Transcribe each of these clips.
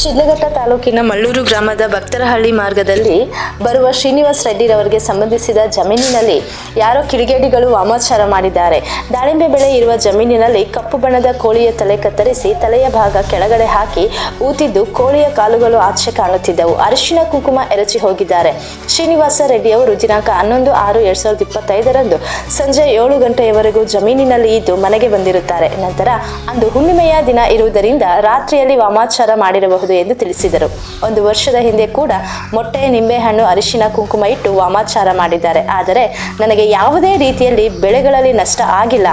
ಶಿಡ್ಲಘಟ್ಟ ತಾಲೂಕಿನ ಮಳ್ಳೂರು ಗ್ರಾಮದ ಭಕ್ತರಹಳ್ಳಿ ಮಾರ್ಗದಲ್ಲಿ ಬರುವ ಶ್ರೀನಿವಾಸ್ ರೆಡ್ಡಿರವರಿಗೆ ಸಂಬಂಧಿಸಿದ ಜಮೀನಿನಲ್ಲಿ ಯಾರೋ ಕಿಡಿಗೇಡಿಗಳು ವಾಮಾಚಾರ ಮಾಡಿದ್ದಾರೆ. ದಾಳಿಂಬೆ ಬೆಳೆ ಇರುವ ಜಮೀನಿನಲ್ಲಿ ಕಪ್ಪು ಬಣ್ಣದ ಕೋಳಿಯ ತಲೆ ಕತ್ತರಿಸಿ ತಲೆಯ ಭಾಗ ಕೆಳಗಡೆ ಹಾಕಿ ಊತಿದ್ದು ಕೋಳಿಯ ಕಾಲುಗಳು ಆಚೆ ಕಾಣುತ್ತಿದ್ದವು. ಅರಿಶಿನ ಕುಂಕುಮ ಎರಚಿ ಹೋಗಿದ್ದಾರೆ. ಶ್ರೀನಿವಾಸ ರೆಡ್ಡಿಯವರು ದಿನಾಂಕ ಹನ್ನೊಂದು ಆರು ಎರಡ್ ಸಾವಿರದ ಇಪ್ಪತ್ತೈದರಂದು ಸಂಜೆ ಏಳು ಗಂಟೆಯವರೆಗೂ ಜಮೀನಿನಲ್ಲಿ ಇದ್ದು ಮನೆಗೆ ಬಂದಿರುತ್ತಾರೆ. ನಂತರ ಅಂದು ಹುಣ್ಣಿಮೆಯ ದಿನ ಇರುವುದರಿಂದ ರಾತ್ರಿಯಲ್ಲಿ ವಾಮಾಚಾರ ಮಾಡಿರಬಹುದು. ಎಂದು ತಿಳಿಸಿದರು. ಒಂದು ವರ್ಷದ ಹಿಂದೆ ಕೂಡ ಮೊಟ್ಟೆ ನಿಂಬೆಹಣ್ಣು ಅರಿಶಿನ, ಕುಂಕುಮ ಇಟ್ಟು ವಾಮಾಚಾರ ಮಾಡಿದ್ದಾರೆ. ಆದರೆ ನನಗೆ ಯಾವುದೇ ರೀತಿಯಲ್ಲಿ ಬೆಳೆಗಳಲ್ಲಿ ನಷ್ಟ ಆಗಿಲ್ಲ.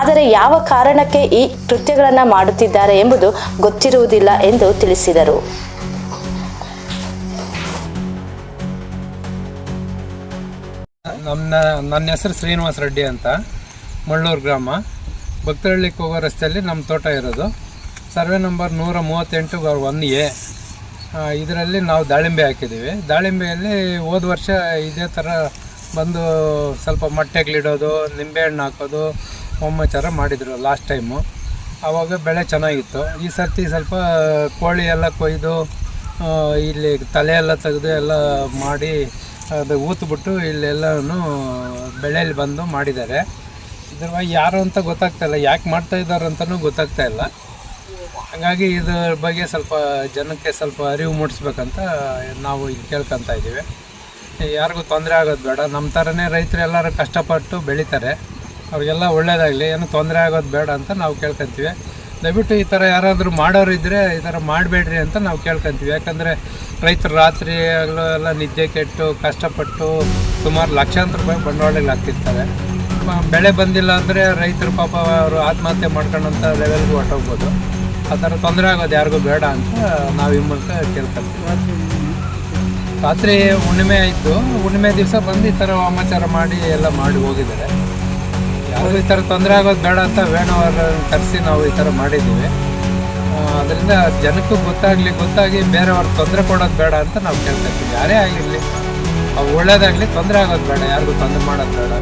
ಆದರೆ ಯಾವ ಕಾರಣಕ್ಕೆ ಈ ಕೃತ್ಯಗಳನ್ನು ಮಾಡುತ್ತಿದ್ದಾರೆ ಎಂಬುದು ಗೊತ್ತಿರುವುದಿಲ್ಲ ಎಂದು ತಿಳಿಸಿದರು. ನಮ್ಮ ನನ್ನ ಹೆಸರು ಶ್ರೀನಿವಾಸ ರೆಡ್ಡಿ ಅಂತ, ಮಳ್ಳೂರು ಗ್ರಾಮ. ಭಕ್ತರಳ್ಳಿಗೆ ಹೋಗೋ ರಸ್ತೆಯಲ್ಲಿ ನಮ್ಮ ತೋಟ ಇರೋದು. ಸರ್ವೆ ನಂಬರ್ ನೂರ ಮೂವತ್ತೆಂಟು ಒನ್ ಎ. ಇದರಲ್ಲಿ ನಾವು ದಾಳಿಂಬೆ ಹಾಕಿದ್ದೀವಿ. ದಾಳಿಂಬೆಯಲ್ಲಿ ಹೋದ ವರ್ಷ ಇದೇ ಥರ ಬಂದು ಸ್ವಲ್ಪ ಮೊಟ್ಟೆಗಳಿಡೋದು ನಿಂಬೆಹಣ್ಣು ಹಾಕೋದು, ಹೋಮಾಚಾರ ಮಾಡಿದರು ಲಾಸ್ಟ್ ಟೈಮು ಆವಾಗ ಬೆಳೆ ಚೆನ್ನಾಗಿತ್ತು. ಈ ಸರ್ತಿ ಸ್ವಲ್ಪ ಕೋಳಿ ಎಲ್ಲ ಕೊಯ್ದು ಇಲ್ಲಿ ತಲೆ ಎಲ್ಲ ತೆಗೆದು ಎಲ್ಲ ಮಾಡಿ ಅದು ಊತ್ಬಿಟ್ಟು ಇಲ್ಲೆಲ್ಲನೂ ಬೆಳೆಯಲ್ಲಿ ಬಂದು ಮಾಡಿದ್ದಾರೆ. ಇದ್ರ ಯಾರು ಅಂತ ಗೊತ್ತಾಗ್ತಾಯಿಲ್ಲ ಯಾಕೆ ಮಾಡ್ತಾ ಇದ್ದಾರೆ ಅಂತಲೂ ಗೊತ್ತಾಗ್ತಾ ಇಲ್ಲ. ಹಾಗಾಗಿ ಇದರ ಬಗ್ಗೆ ಸ್ವಲ್ಪ ಜನಕ್ಕೆ ಸ್ವಲ್ಪ ಅರಿವು ಮೂಡಿಸ್ಬೇಕಂತ ನಾವು ಇಲ್ಲಿ ಕೇಳ್ಕೊತಾ ಇದ್ದೀವಿ. ಯಾರಿಗೂ ತೊಂದರೆ ಆಗೋದು ಬೇಡ. ನಮ್ಮ ಥರನೇ ರೈತರು ಎಲ್ಲರೂ ಕಷ್ಟಪಟ್ಟು ಬೆಳೀತಾರೆ. ಅವ್ರಿಗೆಲ್ಲ ಒಳ್ಳೇದಾಗಲಿ, ಏನು ತೊಂದರೆ ಆಗೋದು ಬೇಡ ಅಂತ ನಾವು ಕೇಳ್ಕೊತೀವಿ. ದಯವಿಟ್ಟು ಈ ಥರ ಯಾರಾದರೂ ಮಾಡೋರು ಇದ್ದರೆ ಈ ಥರ ಮಾಡಬೇಡ್ರಿ ಅಂತ ನಾವು ಕೇಳ್ಕೊತೀವಿ. ಯಾಕಂದರೆ ರೈತರು ರಾತ್ರಿ ಎಲ್ಲ ನಿದ್ದೆ ಕೆಟ್ಟು, ಕಷ್ಟಪಟ್ಟು ಸುಮಾರು ಲಕ್ಷಾಂತರ ರೂಪಾಯಿ ಬಂಡವಾಳಗಳು ಹಾಕ್ತಿರ್ತಾರೆ ಮ- ಬೆಳೆ ಬಂದಿಲ್ಲ ಅಂದರೆ ರೈತರು ಪಾಪ ಅವರು ಆತ್ಮಹತ್ಯೆ ಮಾಡ್ಕೊಂಡಂಥ ಲೆವೆಲ್ಗೆ ಹೊಟ್ಟೋಗ್ಬೋದು ಆ ಥರ ತೊಂದರೆ ಆಗೋದು ಯಾರಿಗೂ ಬೇಡ ಅಂತ ನಾವು ಈ ಮೂಲಕ ಕೇಳ್ಕೊಳ್ತೀವಿ. ರಾತ್ರಿ ಹುಣ್ಣಿಮೆ ಆಯಿತು. ಹುಣ್ಣಿಮೆ ದಿವಸ ಬಂದು ಈ ಥರ ವಾಮಾಚಾರ ಮಾಡಿ ಎಲ್ಲ ಮಾಡಿ ಹೋಗಿದ್ದಾರೆ. ಯಾರಿಗೂ ಈ ಥರ ತೊಂದರೆ ಆಗೋದು ಬೇಡ ಅಂತ ವೇಣವರ ಕರೆಸಿ ನಾವು ಈ ಥರ ಮಾಡಿದ್ದೀವಿ. ಅದರಿಂದ ಜನಕ್ಕೂ ಗೊತ್ತಾಗಲಿ, ಗೊತ್ತಾಗಿ ಬೇರೆಯವ್ರಿಗೆ ತೊಂದರೆ ಕೊಡೋದು ಬೇಡ ಅಂತ ನಾವು ಕೇಳ್ತಾ ಇದ್ದೀವಿ ಯಾರೇ ಆಗಿರಲಿ ಅವು ಒಳ್ಳೇದಾಗಲಿ ತೊಂದರೆ ಆಗೋದು ಬೇಡ, ಯಾರಿಗೂ ತೊಂದರೆ ಮಾಡೋದು ಬೇಡ.